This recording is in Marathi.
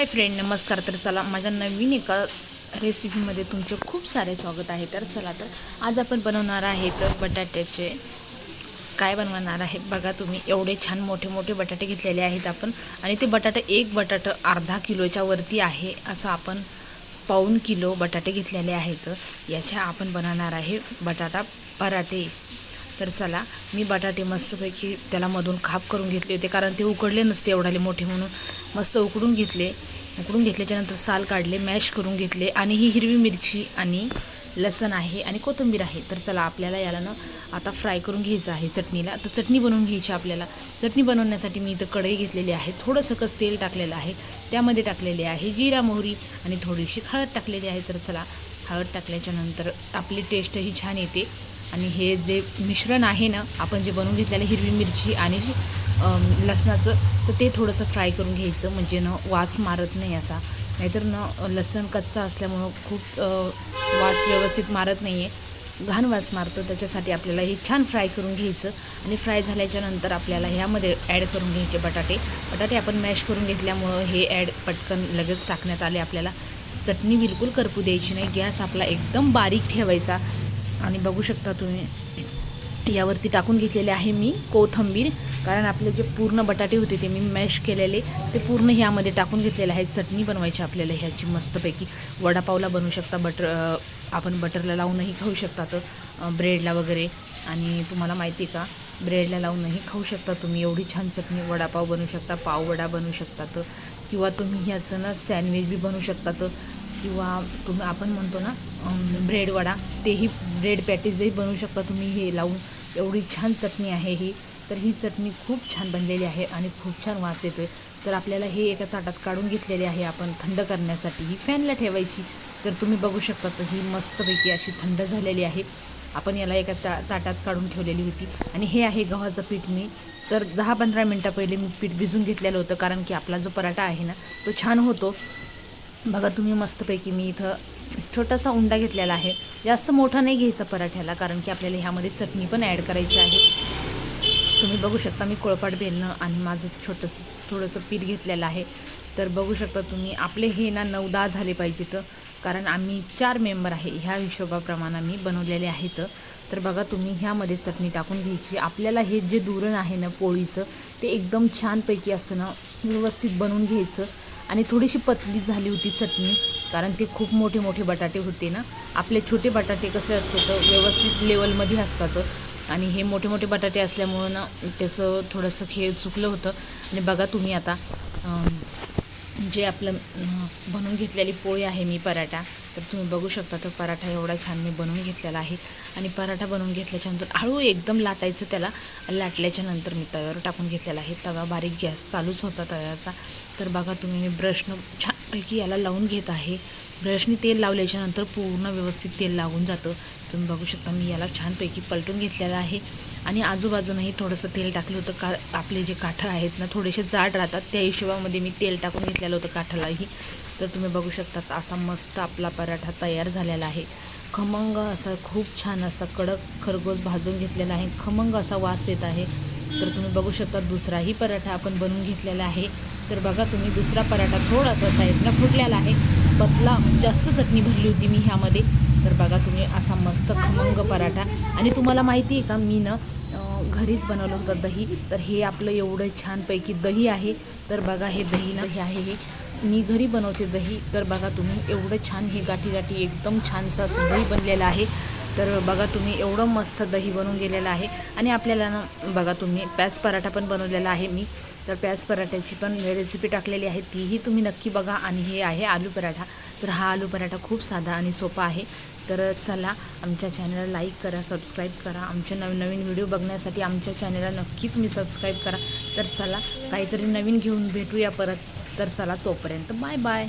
हाय फ्रेंड नमस्कार. तर चला माझ्या नवीन एका रेसिपीमध्ये तुमचे खूप सारे स्वागत आहे. तर चला तर आज आपण बनवणार आहे तर बटाट्याचे. काय बनवणार आहे? बघा तुम्ही एवढे छान मोठे मोठे बटाटे घेतलेले आहेत आपण. आणि ते बटाटे एक बटाटं अर्धा किलोच्या वरती आहे असं आपण पाऊन किलो बटाटे घेतलेले आहेत. याच्या आपण बनवणार आहे बटाटा पराठे. तर चला मी बटाटे मस्तपैकी त्याला मधून खाप करून घेतले होते कारण ते उकडले नसते एवढाले मोठे म्हणून. मस्त उकडून घेतले. उकडून घेतल्याच्यानंतर साल काढले मॅश करून घेतले. आणि ही हिरवी मिरची आणि लसण आहे आणि कोथिंबीर आहे. तर चला आपल्याला याला ना आता फ्राय करून घ्यायचं आहे चटणीला. तर चटणी बनवून घ्यायची आपल्याला. चटणी बनवण्यासाठी मी इथं कढई घेतलेली आहे. थोडंसं कस तेल टाकलेलं आहे त्यामध्ये टाकलेले आहे जिरा मोहरी आणि थोडीशी हळद टाकलेली आहे. तर चला हळद टाकल्याच्यानंतर आपली टेस्टही छान येते. आणि हे जे मिश्रण आहे ना आपण जे बनवून घेतलेलं हिरवी मिरची आणि लसणाचं तर ते थोडंसं फ्राय करून घ्यायचं म्हणजे न वास मारत नाही असा. नाहीतर न लसण कच्चा असल्यामुळं खूप वास व्यवस्थित मारत नाही आहे घाण वास मारतो त्याच्यासाठी आपल्याला हे छान फ्राय करून घ्यायचं. आणि फ्राय झाल्याच्यानंतर आपल्याला ह्यामध्ये ॲड करून घ्यायचे बटाटे. बटाटे आपण मॅश करून घेतल्यामुळं हे ॲड पटकन लगेच टाकण्यात आले आपल्याला. चटणी बिलकुल करपू द्यायची नाही. गॅस आपला एकदम बारीक ठेवायचा. आणि बघू शकता तुम्ही यावरती टाकून घेतलेले आहे मी कोथंबीर. कारण आपले जे पूर्ण बटाटे होते ते मी मॅश केलेले ते पूर्ण ह्यामध्ये टाकून घेतलेले आहे चटणी बनवायची आपल्याला ह्याची मस्तपैकी. वडापावला बनवू शकता बटर आपण बटरला लावूनही खाऊ शकता तर ब्रेडला वगैरे. आणि तुम्हाला माहिती आहे का ब्रेडला लावूनही खाऊ शकता तुम्ही. एवढी छान चटणी वडापाव बनवू शकता पाववडा बनवू शकतात किंवा तुम्ही ह्याचं ना सँडविच बी बनवू शकता किंवा तुम्ही आपण म्हणतो ना ब्रेडवडा ब्रेड वडा तेही ब्रेड पॅटीजही बनवू शकता तुम्ही. हे लावून एवढी छान चटणी आहे ही. तर ही चटणी खूप छान बनलेली आहे आणि खूप छान वास येतो आहे तर आपल्याला हे एका ताटात काढून घेतलेले आहे आपण थंड करण्यासाठी. ही फॅनला ठेवायची. तर तुम्ही बघू शकता तर ही मस्तपैकी अशी थंड झालेली आहे. आपण याला एका ता ताटात काढून ठेवलेली होती. आणि हे आहे गव्हाचं पीठ मी. तर दहा पंधरा मिनटा पहिले मी पीठ भिजून घेतलेलं होतं कारण की आपला जो पराठा आहे ना तो छान होतो. बघा तुम्ही मस्तपैकी मी इथं छोटासा उंडा घेतलेला आहे. जास्त मोठा नाही घ्यायचा पराठ्याला कारण की आपल्याला ह्यामध्ये चटणी पण ॲड करायची आहे. तुम्ही बघू शकता मी कोळपाट बेलणं आणि माझं छोटंसं थोडंसं पीठ घेतलेलं आहे. तर बघू शकता तुम्ही आपले हे ना नऊ दहा झाले पाहिजे तर कारण आम्ही चार मेंबर आहे ह्या हिशोबाप्रमाणे मी बनवलेले आहेत तर बघा तुम्ही ह्यामध्ये चटणी टाकून घ्यायची. आपल्याला हे जे दुरण आहे ना पोळीचं ते एकदम छानपैकी असं ना व्यवस्थित बनवून घ्यायचं. आणि थोडीशी पतली झाली होती चटणी कारण ते खूप मोठे मोठे बटाटे होते ना. आपले छोटे बटाटे कसे असतात तर व्यवस्थित लेवलमध्ये असतात. आणि हे मोठे मोठे बटाटे असल्यामुळं ना त्याचं थोडंसं खेळ चुकलं होतं. आणि बघा तुम्ही आता जे आपलं बनवून घेतलेली पोळी आहे मी पराठा तर तुम्ही बघू शकता तर पराठा एवढा छान मी बनवून घेतलेला आहे. आणि पराठा बनवून घेतल्याच्यानंतर हळू एकदम लाटायचं त्याला लाटल्याच्या नंतर मी तव्यावर टाकून घेतलेला आहे. तवा बारीक गॅस चालूच होता तव्याचा. तर बघा तुम्ही मी ब्रशनं छानपैकी याला लावून घेत आहे. ब्रशने तेल लावल्याच्यानंतर पूर्ण व्यवस्थित तेल लागून जातं. तुम्ही बघू शकता मी याला छानपैकी पलटून घेतलेलं आहे. आणि आजूबाजूनंही थोडंसं तेल टाकलं होतं. का आपले जे काठं आहेत ना थोडेसे जाड राहतात. त्या हिशोबामध्ये मी तेल टाकून घेतलेलं होतं काठालाही. तर तुम्ही बघू शकता असा मस्त आपला पराठा तयार झालेला आहे. खमंग असा खूप छान असा कडक खरगोश भाजून घेतलेला आहे. खमंग असा वास येत आहे. तर तुम्ही बघू शकता दुसराही पराठा आपण बनवून घेतलेला आहे. तर बघा तुम्ही दुसरा पराठा थोडासा साईडला फुटलेला आहे. पतला जास्त चटणी भरली होती मी ह्यामध्ये. तर बघा तुम्ही असा मस्त खमंग पराठा. आणि तुम्हाला माहिती आहे का मी ना घरीच बनवलं होतं दही. तर हे आपलं एवढं छानपैकी दही आहे. तर बघा हे दही ना हे आहे हे. मी घरी बनवते दही. तर बघा तुम्ही एवढं छान हे गाठी गाठी एकदम छानसं असं दही बनलेलं आहे. तर बघा तुम्ही एवढं मस्त दही बनवून गेलेलं आहे. आणि आपल्याला ना बघा तुम्ही प्याज पराठा पण बनवलेला आहे मी. तर प्याज पराठ्याची पण रेसिपी टाकलेली आहे. तीही तुम्ही नक्की बघा. आणि हे आहे आलू पराठा. तर हा आलू पराठा खूप साधा आणि सोपा आहे. तर चला आमच्या चॅनलला लाईक करा सबस्क्राईब करा. आमच्या नवीन नवीन व्हिडिओ बघण्यासाठी आमच्या चॅनलला नक्की तुम्ही सबस्क्राईब करा. तर चला काहीतरी नवीन घेऊन भेटूया परत. तर चला तोपर्यंत बाय बाय